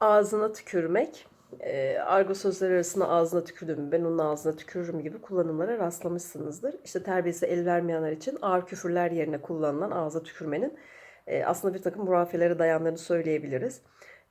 Ağzına tükürmek, e, argo sözleri arasında ağzına tükürdüm, ben onun ağzına tükürürüm gibi kullanımlara rastlamışsınızdır. İşte terbiyesi el vermeyenler için ağır küfürler yerine kullanılan ağza tükürmenin e, aslında bir takım hurafelere dayandığını söyleyebiliriz.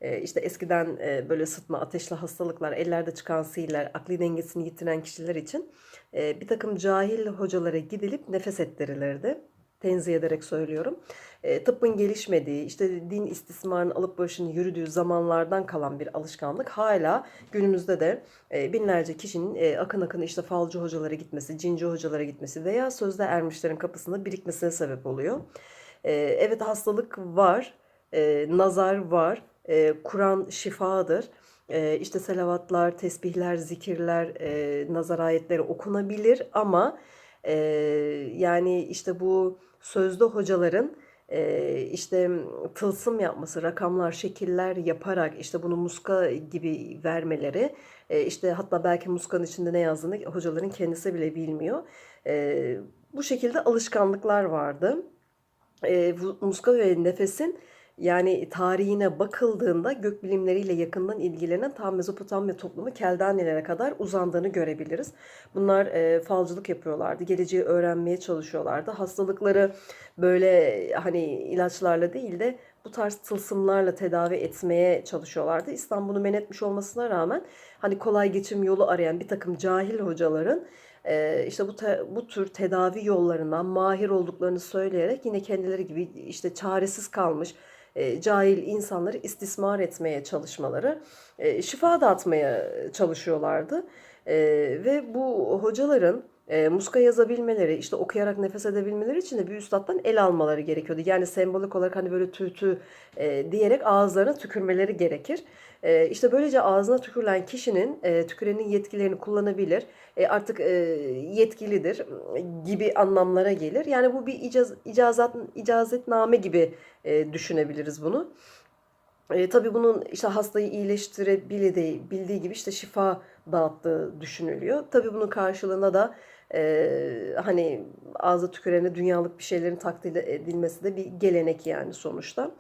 E, işte eskiden e, böyle sıtma, ateşli hastalıklar, ellerde çıkan sihirler, akli dengesini yitiren kişiler için e, bir takım cahil hocalara gidilip nefes ettirilirdi tenzih ederek söylüyorum. E, tıbbın gelişmediği, işte din istismarının alıp başını yürüdüğü zamanlardan kalan bir alışkanlık hala günümüzde de e, binlerce kişinin e, akın akın işte falcı hocalara gitmesi, cinci hocalara gitmesi veya sözde ermişlerin kapısında birikmesine sebep oluyor. E, evet hastalık var, e, nazar var, e, Kur'an şifadır. E, işte selavatlar, tesbihler, zikirler, e, nazar ayetleri okunabilir ama e, yani işte bu sözde hocaların e, işte tılsım yapması, rakamlar, şekiller yaparak işte bunu muska gibi vermeleri, e, işte hatta belki muskanın içinde ne yazdığını hocaların kendisi bile bilmiyor. E, bu şekilde alışkanlıklar vardı. E, muska ve nefesin yani tarihine bakıldığında gökbilimleriyle yakından ilgilenen ta Mezopotamya toplumu Keldanilere kadar uzandığını görebiliriz. Bunlar e, falcılık yapıyorlardı. Geleceği öğrenmeye çalışıyorlardı. Hastalıkları böyle hani ilaçlarla değil de bu tarz tılsımlarla tedavi etmeye çalışıyorlardı. İslam bunu men etmiş olmasına rağmen hani kolay geçim yolu arayan bir takım cahil hocaların e, işte bu bu tür tedavi yollarından mahir olduklarını söyleyerek yine kendileri gibi işte çaresiz kalmış e, cahil insanları istismar etmeye çalışmaları, e, şifa dağıtmaya çalışıyorlardı. E, ve bu hocaların e, muska yazabilmeleri, işte okuyarak nefes edebilmeleri için de bir üstattan el almaları gerekiyordu. Yani sembolik olarak hani böyle tüy tüy e, diyerek ağızlarına tükürmeleri gerekir. E, işte böylece ağzına tükürülen kişinin e, tükürenin yetkilerini kullanabilir, e, artık e, yetkilidir gibi anlamlara gelir. Yani bu bir icaz, icazat, icazetname gibi e, düşünebiliriz bunu. E, tabii bunun işte hastayı iyileştirebildiği bildiği gibi işte şifa dağıttığı düşünülüyor. Tabii bunun karşılığında da e, hani ağza tükürene dünyalık bir şeylerin takdir edilmesi de bir gelenek yani sonuçta.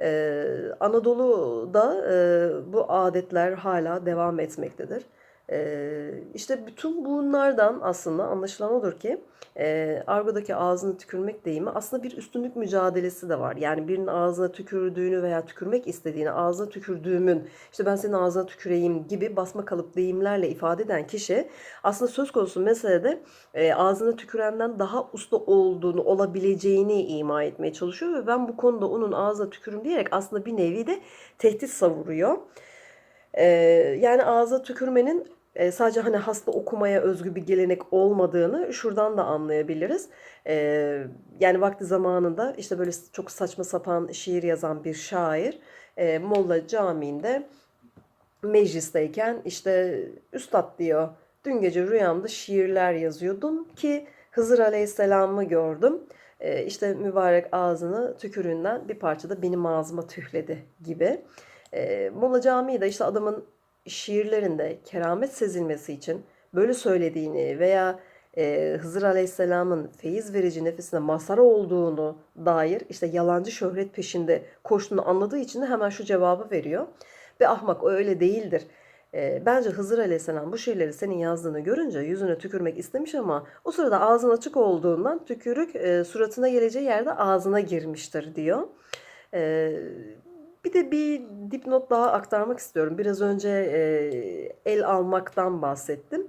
Ee, Anadolu'da e, bu adetler hala devam etmektedir. Ee, işte bütün bunlardan aslında anlaşılan odur ki e, argodaki ağzını tükürmek deyimi aslında bir üstünlük mücadelesi de var. Yani birinin ağzına tükürdüğünü veya tükürmek istediğini ağzına tükürdüğümün işte ben senin ağzına tüküreyim gibi basma kalıp deyimlerle ifade eden kişi aslında söz konusu meselede e, ağzına tükürenden daha usta olduğunu olabileceğini ima etmeye çalışıyor ve ben bu konuda onun ağzına tükürüm diyerek aslında bir nevi de tehdit savuruyor. Yani ağza tükürmenin e, sadece hani hasta okumaya özgü bir gelenek olmadığını şuradan da anlayabiliriz. E, yani vakti zamanında işte böyle çok saçma sapan şiir yazan bir şair e, Molla Camii'nde meclisteyken işte üstad diyor dün gece rüyamda şiirler yazıyordum ki Hızır Aleyhisselam'ı gördüm. E, işte mübarek ağzını tükürüğünden bir parça da benim ağzıma tühledi gibi. Molla Camii de işte adamın şiirlerinde keramet sezilmesi için böyle söylediğini veya e, Hızır Aleyhisselam'ın feyiz verici nefesine mazhar olduğunu dair işte yalancı şöhret peşinde koştuğunu anladığı için de hemen şu cevabı veriyor. Ve ahmak o öyle değildir. E, bence Hızır Aleyhisselam bu şeyleri senin yazdığını görünce yüzüne tükürmek istemiş ama o sırada ağzın açık olduğundan tükürük e, suratına geleceği yerde ağzına girmiştir diyor. E, bir de bir dipnot daha aktarmak istiyorum. Biraz önce e, el almaktan bahsettim.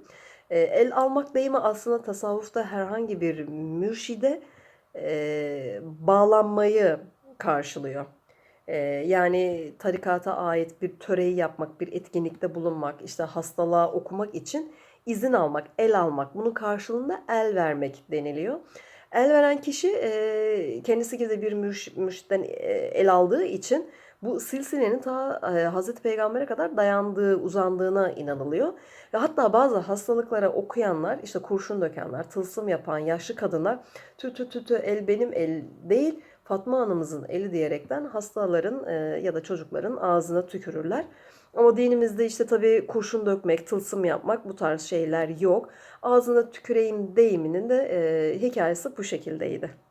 E, el almak deyimi aslında tasavvufta herhangi bir mürşide e, bağlanmayı karşılıyor. E, yani tarikata ait bir töreyi yapmak, bir etkinlikte bulunmak, işte hastalığa okumak için izin almak, el almak. Bunun karşılığında el vermek deniliyor. El veren kişi e, kendisi gibi bir mürş, mürşitten e, el aldığı için bu silsilenin ta e, Hazreti Peygamber'e kadar dayandığı, uzandığına inanılıyor. Ve hatta bazı hastalıklara okuyanlar, işte kurşun dökenler, tılsım yapan yaşlı kadınlar tü tü tü tü el benim el değil Fatma anamızın eli diyerekten hastaların e, ya da çocukların ağzına tükürürler. Ama dinimizde işte tabii kurşun dökmek, tılsım yapmak bu tarz şeyler yok. Ağzına tüküreyim deyiminin de e, hikayesi bu şekildeydi.